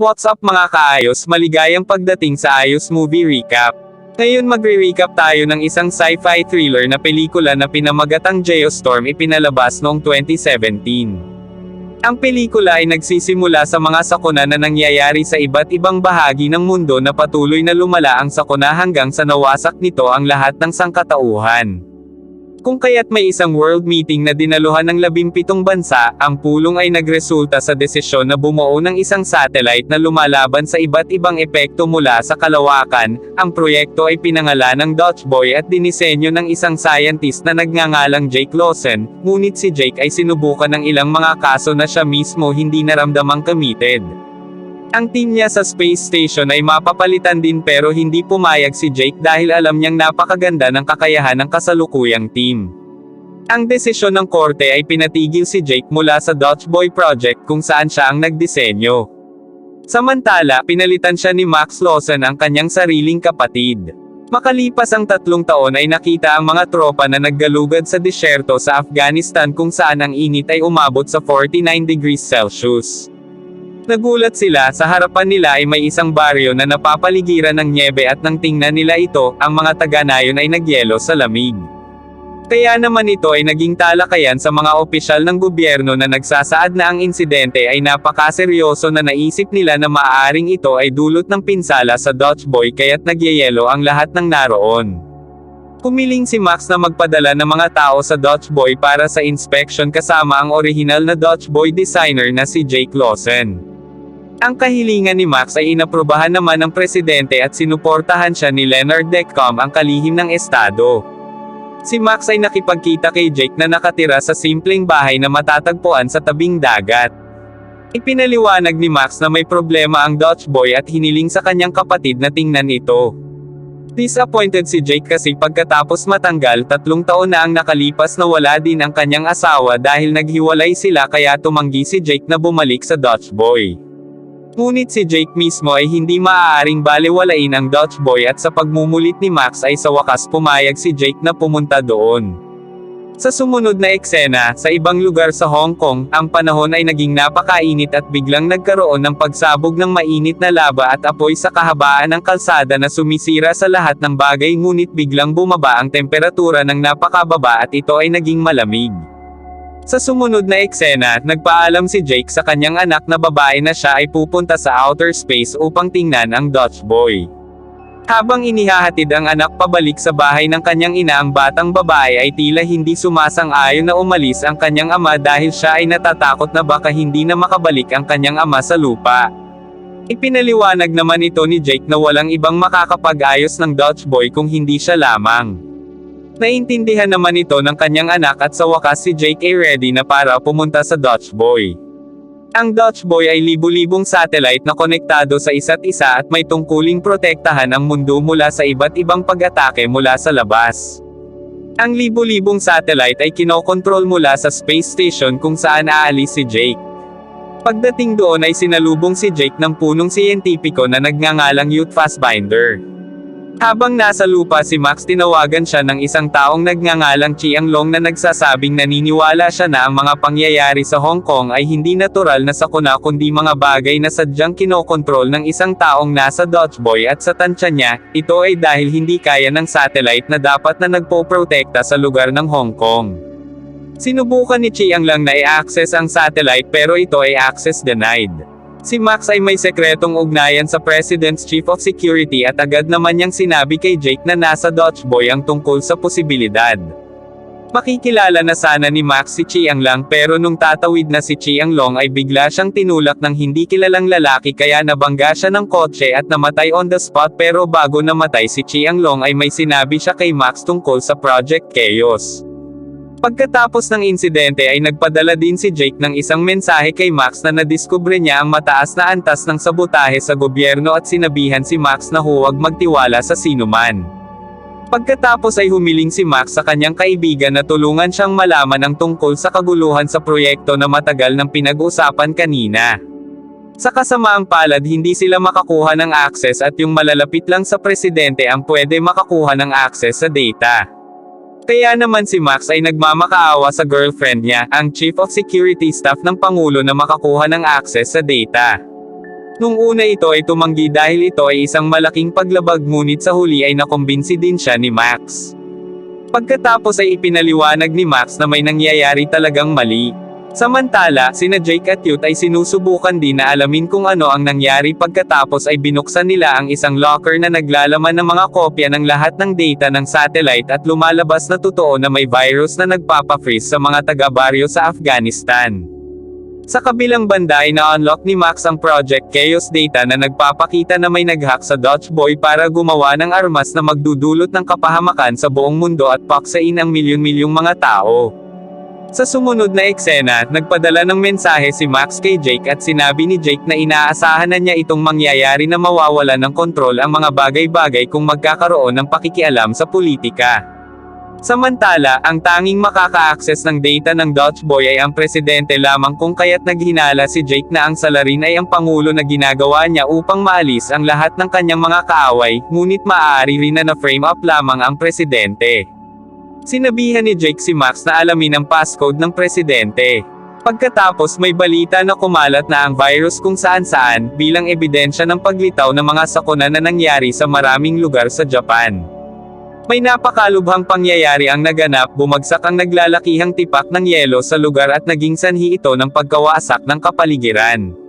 What's up mga kaayos maligayang pagdating sa Ayos Movie Recap. Ngayon magre-recap tayo ng isang sci-fi thriller na pelikula na pinamagatang Geostorm ipinalabas noong 2017. Ang pelikula ay nagsisimula sa mga sakuna na nangyayari sa iba't ibang bahagi ng mundo na patuloy na lumala ang sakuna hanggang sa nawasak nito ang lahat ng sangkatauhan. Kung kaya't may isang world meeting na dinaluhan ng labimpitong bansa, ang pulong ay nagresulta sa desisyon na bumuo ng isang satellite na lumalaban sa iba't ibang epekto mula sa kalawakan. Ang proyekto ay pinangalan ng Dutch Boy at dinisenyo ng isang scientist na nagngangalang Jake Lawson, ngunit si Jake ay sinubukan ng ilang mga kaso na siya mismo hindi naramdamang committed. Ang team niya sa space station ay mapapalitan din pero hindi pumayag si Jake dahil alam niyang napakaganda ng kakayahan ng kasalukuyang team. Ang desisyon ng korte ay pinatigil si Jake mula sa Dutch Boy Project kung saan siya ang nagdisenyo. Samantala, pinalitan siya ni Max Lawson ang kanyang sariling kapatid. Makalipas ang tatlong taon ay nakita ang mga tropa na naggalugad sa disyerto sa Afghanistan kung saan ang init ay umabot sa 49 degrees Celsius. Nagulat sila, sa harapan nila ay may isang baryo na napapaligiran ng nyebe at nang tingnan nila ito, ang mga taga-nayon ay nagyelo sa lamig. Kaya naman ito ay naging talakayan sa mga opisyal ng gobyerno na nagsasaad na ang insidente ay napakaseryoso na naisip nila na maaaring ito ay dulot ng pinsala sa Dutch Boy kaya't nagyayelo ang lahat ng naroon. Pumiling si Max na magpadala ng mga tao sa Dutch Boy para sa inspection kasama ang orihinal na Dutch Boy designer na si Jake Lawson. Ang kahilingan ni Max ay inaprubahan naman ng presidente at sinuportahan siya ni Leonard Deckham ang kalihim ng estado. Si Max ay nakipagkita kay Jake na nakatira sa simpleng bahay na matatagpuan sa tabing dagat. Ipinaliwanag ni Max na may problema ang Dutch boy at hiniling sa kanyang kapatid na tingnan ito. Disappointed si Jake kasi pagkatapos matanggal tatlong taon na ang nakalipas na wala din ang kanyang asawa dahil naghiwalay sila kaya tumanggi si Jake na bumalik sa Dutch boy. Ngunit si Jake mismo ay hindi maaaring balewalain ang Dutch boy at sa pagmumulit ni Max ay sa wakas pumayag si Jake na pumunta doon. Sa sumunod na eksena, sa ibang lugar sa Hong Kong, ang panahon ay naging napakainit at biglang nagkaroon ng pagsabog ng mainit na laba at apoy sa kahabaan ng kalsada na sumisira sa lahat ng bagay ngunit biglang bumaba ang temperatura ng napakababa at ito ay naging malamig. Sa sumunod na eksena, nagpaalam si Jake sa kanyang anak na babae na siya ay pupunta sa outer space upang tingnan ang Dutch boy. Habang inihahatid ang anak pabalik sa bahay ng kanyang ina ang batang babae ay tila hindi sumasang-ayon na umalis ang kanyang ama dahil siya ay natatakot na baka hindi na makabalik ang kanyang ama sa lupa. Ipinaliwanag naman ito ni Jake na walang ibang makakapag-ayos ng Dutch boy kung hindi siya lamang. Naintindihan naman ito ng kanyang anak at sa wakas si Jake ay ready na para pumunta sa Dutch Boy. Ang Dutch Boy ay libu-libong satellite na konektado sa isa't isa at may tungkuling protektahan ang mundo mula sa iba't ibang pag-atake mula sa labas. Ang libu-libong satellite ay kinokontrol mula sa space station kung saan aalis si Jake. Pagdating doon ay sinalubong si Jake ng punong siyentipiko na nagngangalang Youth Fassbinder. Habang nasa lupa si Max tinawagan siya ng isang taong nagngangalang Chiang Long na nagsasabing naniniwala siya na ang mga pangyayari sa Hong Kong ay hindi natural na sakuna kundi mga bagay na sadyang kinokontrol ng isang taong nasa Dutch Boy at sa tansya niya, ito ay dahil hindi kaya ng satellite na dapat na nagpoprotekta sa lugar ng Hong Kong. Sinubukan ni Chiang Lang na i-access ang satellite pero ito ay access denied. Si Max ay may sekretong ugnayan sa President's Chief of Security at agad naman niyang sinabi kay Jake na nasa Dutch Boy ang tungkol sa posibilidad. Makikilala na sana ni Max si Chiang Lang pero nung tatawid na si Chiang Long ay bigla siyang tinulak ng hindi kilalang lalaki kaya nabangga siya ng kotse at namatay on the spot pero bago namatay si Chiang Long ay may sinabi siya kay Max tungkol sa Project Chaos. Pagkatapos ng insidente ay nagpadala din si Jake ng isang mensahe kay Max na nadiskubre niya ang mataas na antas ng sabotahe sa gobyerno at sinabihan si Max na huwag magtiwala sa sinuman. Pagkatapos ay humiling si Max sa kanyang kaibigan na tulungan siyang malaman ang tungkol sa kaguluhan sa proyekto na matagal ng pinag-usapan kanina. Sa kasamaang palad hindi sila makakuha ng access at yung malalapit lang sa presidente ang pwede makakuha ng access sa data. Kaya naman si Max ay nagmamakaawa sa girlfriend niya, ang Chief of Security Staff ng Pangulo na makakuha ng access sa data. Nung una ito ay tumanggi dahil ito ay isang malaking paglabag ngunit sa huli ay nakumbinsi din siya ni Max. Pagkatapos ay ipinaliwanag ni Max na may nangyayari talagang mali. Samantala, sina Jake at Cute ay sinusubukan din na alamin kung ano ang nangyari pagkatapos ay binuksan nila ang isang locker na naglalaman ng mga kopya ng lahat ng data ng satellite at lumalabas na totoo na may virus na nagpapa-freeze sa mga taga-baryo sa Afghanistan. Sa kabilang banda ay na-unlock ni Max ang Project Chaos data na nagpapakita na may nag-hack sa Dutch Boy para gumawa ng armas na magdudulot ng kapahamakan sa buong mundo at paksain ang milyon-milyong mga tao. Sa sumunod na eksena, nagpadala ng mensahe si Max kay Jake at sinabi ni Jake na inaasahan na niya itong mangyayari na mawawala ng kontrol ang mga bagay-bagay kung magkakaroon ng pakikialam sa politika. Samantala, ang tanging makaka-access ng data ng Dutch Boy ay ang presidente lamang kung kaya't naghinala si Jake na ang salarin ay ang pangulo na ginagawa niya upang maalis ang lahat ng kanyang mga kaaway, ngunit maaari rin na na-frame up lamang ang presidente. Sinabihan ni Jake si Max na alamin ang passcode ng presidente. Pagkatapos may balita na kumalat na ang virus kung saan-saan, bilang ebidensya ng paglitaw ng mga sakuna na nangyari sa maraming lugar sa Japan. May napakalubhang pangyayari ang naganap, bumagsak ang naglalakihang tipak ng yelo sa lugar at naging sanhi ito ng pagkawasak ng kapaligiran.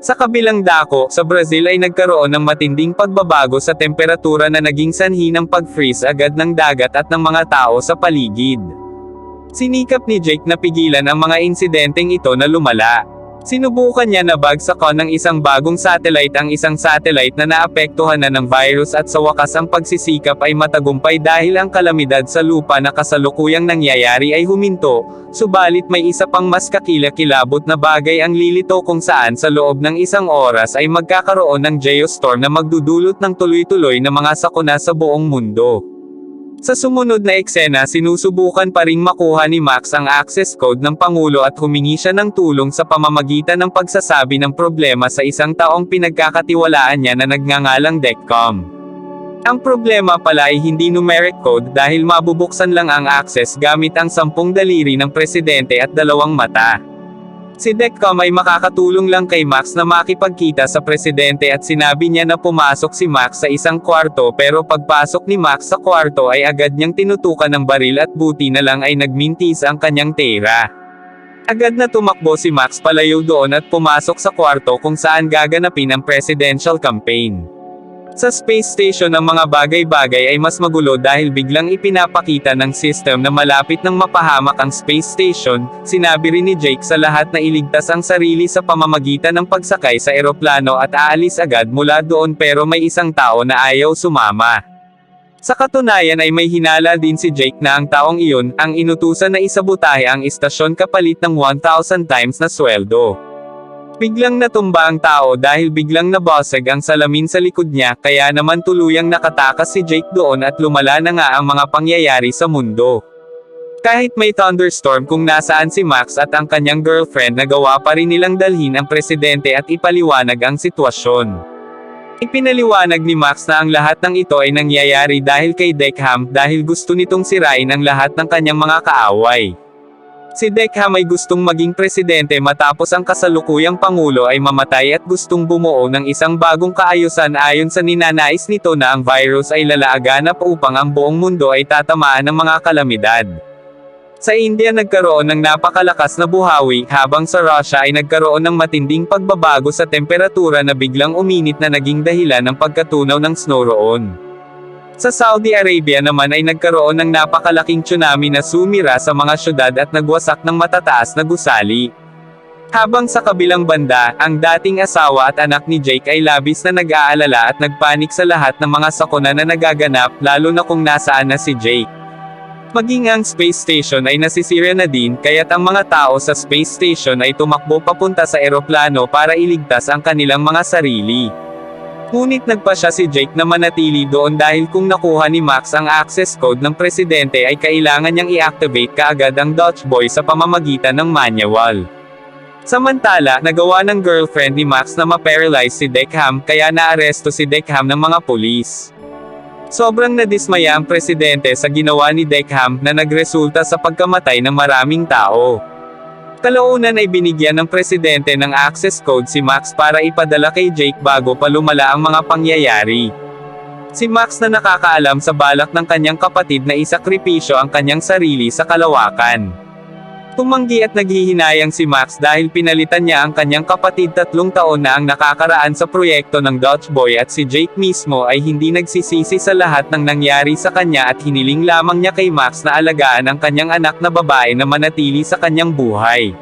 Sa kabilang dako, sa Brazil ay nagkaroon ng matinding pagbabago sa temperatura na naging sanhi ng pag-freeze agad ng dagat at ng mga tao sa paligid. Sinikap ni Jake na pigilan ang mga insidenteng ito na lumala. Sinubukan niya na bagsakan ng isang bagong satellite ang isang satellite na naapektuhan na ng virus at sa wakas ang pagsisikap ay matagumpay dahil ang kalamidad sa lupa na kasalukuyang nangyayari ay huminto, subalit may isa pang mas kakilakilabot na bagay ang lilito kung saan sa loob ng isang oras ay magkakaroon ng geostorm na magdudulot ng tuloy-tuloy na mga sakuna sa buong mundo. Sa sumunod na eksena sinusubukan pa ring makuha ni Max ang access code ng Pangulo at humingi siya ng tulong sa pamamagitan ng pagsasabi ng problema sa isang taong pinagkakatiwalaan niya na nagngangalang Deccom. Ang problema pala ay hindi numeric code dahil mabubuksan lang ang access gamit ang sampung daliri ng presidente at dalawang mata. Si Deccom ay makakatulong lang kay Max na makipagkita sa presidente at sinabi niya na pumasok si Max sa isang kwarto pero pagpasok ni Max sa kwarto ay agad niyang tinutukan ng baril at buti na lang ay nagmintis ang kanyang tera. Agad na tumakbo si Max palayo doon at pumasok sa kwarto kung saan gaganapin ang presidential campaign. Sa space station ang mga bagay-bagay ay mas magulo dahil biglang ipinapakita ng system na malapit ng mapahamak ang space station, sinabi rin ni Jake sa lahat na iligtas ang sarili sa pamamagitan ng pagsakay sa eroplano at aalis agad mula doon pero may isang tao na ayaw sumama. Sa katunayan ay may hinala din si Jake na ang taong iyon, ang inutusan na isabutahe ang istasyon kapalit ng 1,000 times na sweldo. Biglang natumba ang tao dahil biglang nabasag ang salamin sa likod niya kaya naman tuluyang nakatakas si Jake doon at lumala na nga ang mga pangyayari sa mundo. Kahit may thunderstorm kung nasaan si Max at ang kanyang girlfriend nagawa pa rin nilang dalhin ang presidente at ipaliwanag ang sitwasyon. Ipinaliwanag ni Max na ang lahat ng ito ay nangyayari dahil kay Deckham dahil gusto nitong sirain ang lahat ng kanyang mga kaaway. Si Deckham ay gustong maging presidente matapos ang kasalukuyang pangulo ay mamatay at gustong bumuo ng isang bagong kaayusan ayon sa ninanais nito na ang virus ay lalaaganap upang ang buong mundo ay tatamaan ng mga kalamidad. Sa India nagkaroon ng napakalakas na buhawi, habang sa Russia ay nagkaroon ng matinding pagbabago sa temperatura na biglang uminit na naging dahilan ng pagkatunaw ng snow roon. Sa Saudi Arabia naman ay nagkaroon ng napakalaking tsunami na sumira sa mga syudad at nagwasak ng matataas na gusali. Habang sa kabilang banda, ang dating asawa at anak ni Jake ay labis na nag-aalala at nagpanik sa lahat ng mga sakuna na nagaganap, lalo na kung nasaan na si Jake. Maging ang space station ay nasisira na din, kaya't ang mga tao sa space station ay tumakbo papunta sa eroplano para iligtas ang kanilang mga sarili. Ngunit nagpa siya si Jake na manatili doon dahil kung nakuha ni Max ang access code ng presidente ay kailangan niyang i-activate kaagad ang Dutch Boy sa pamamagitan ng manual. Samantala, nagawa ng girlfriend ni Max na ma-paralyze si Deckham kaya naaresto si Deckham ng mga pulis. Sobrang nadismaya ang presidente sa ginawa ni Deckham na nagresulta sa pagkamatay ng maraming tao. Kalaunan ay binigyan ng presidente ng access code si Max para ipadala kay Jake bago pa lumala ang mga pangyayari. Si Max na nakakaalam sa balak ng kanyang kapatid na isakripisyo ang kanyang sarili sa kalawakan. Tumanggi at naghihinayang si Max dahil pinalitan niya ang kanyang kapatid tatlong taon na ang nakakaraan sa proyekto ng Dutch Boy at si Jake mismo ay hindi nagsisisi sa lahat ng nangyari sa kanya at hiniling lamang niya kay Max na alagaan ang kanyang anak na babae na manatili sa kanyang buhay.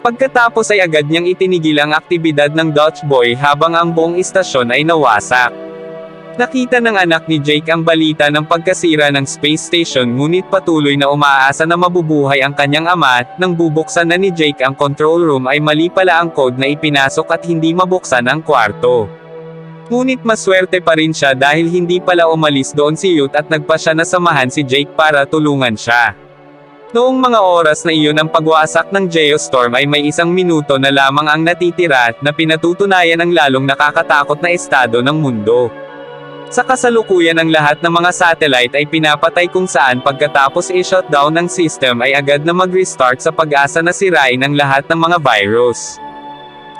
Pagkatapos ay agad niyang itinigil ang aktibidad ng Dutch Boy habang ang buong istasyon ay nawasak. Nakita ng anak ni Jake ang balita ng pagkasira ng space station ngunit patuloy na umaasa na mabubuhay ang kanyang ama, nang bubuksan na ni Jake ang control room ay mali pala ang code na ipinasok at hindi mabuksan ang kwarto. Ngunit maswerte pa rin siya dahil hindi pala umalis doon si Youth at nagpa siya na samahan si Jake para tulungan siya. Noong mga oras na iyon ang pagwasak ng Geostorm ay may isang minuto na lamang ang natitira na pinatutunayan ang lalong nakakatakot na estado ng mundo. Sa kasalukuyan ng lahat ng mga satellite ay pinapatay kung saan pagkatapos i-shutdown ng system ay agad na mag-restart sa pag-asa na sirain ang lahat ng mga virus.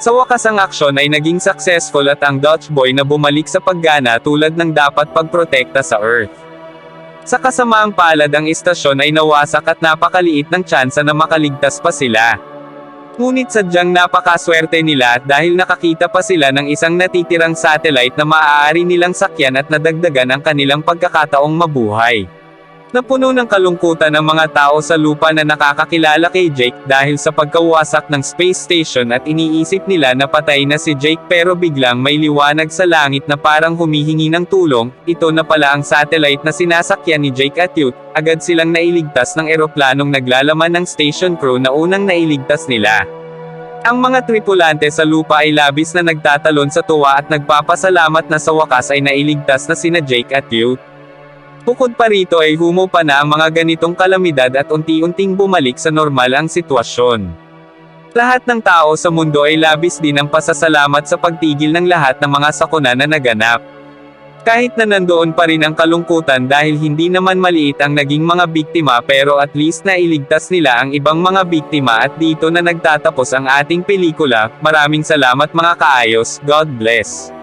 Sa wakas ang aksyon ay naging successful at ang Dutch boy na bumalik sa paggana tulad ng dapat pagprotekta sa Earth. Sa kasamaang palad ang istasyon ay nawasak at napakaliit ng tsansa na makaligtas pa sila. Ngunit sadyang napakaswerte nila dahil nakakita pa sila ng isang natitirang satellite na maaari nilang sakyan at nadagdagan ang kanilang pagkakataong mabuhay. Napuno ng kalungkutan ang mga tao sa lupa na nakakakilala kay Jake dahil sa pagkawasak ng space station at iniisip nila na patay na si Jake pero biglang may liwanag sa langit na parang humihingi ng tulong, ito na pala ang satellite na sinasakyan ni Jake at Youth, agad silang nailigtas ng eroplanong naglalaman ng station crew na unang nailigtas nila. Ang mga tripulante sa lupa ay labis na nagtatalon sa tuwa at nagpapasalamat na sa wakas ay nailigtas na sina Jake at Youth. Bukod pa rito ay humupa na ang mga ganitong kalamidad at unti-unting bumalik sa normal ang sitwasyon. Lahat ng tao sa mundo ay labis din ang pasasalamat sa pagtigil ng lahat ng mga sakuna na naganap. Kahit na nandoon pa rin ang kalungkutan dahil hindi naman maliit ang naging mga biktima pero at least nailigtas nila ang ibang mga biktima at dito na nagtatapos ang ating pelikula, maraming salamat mga kaayos, God bless.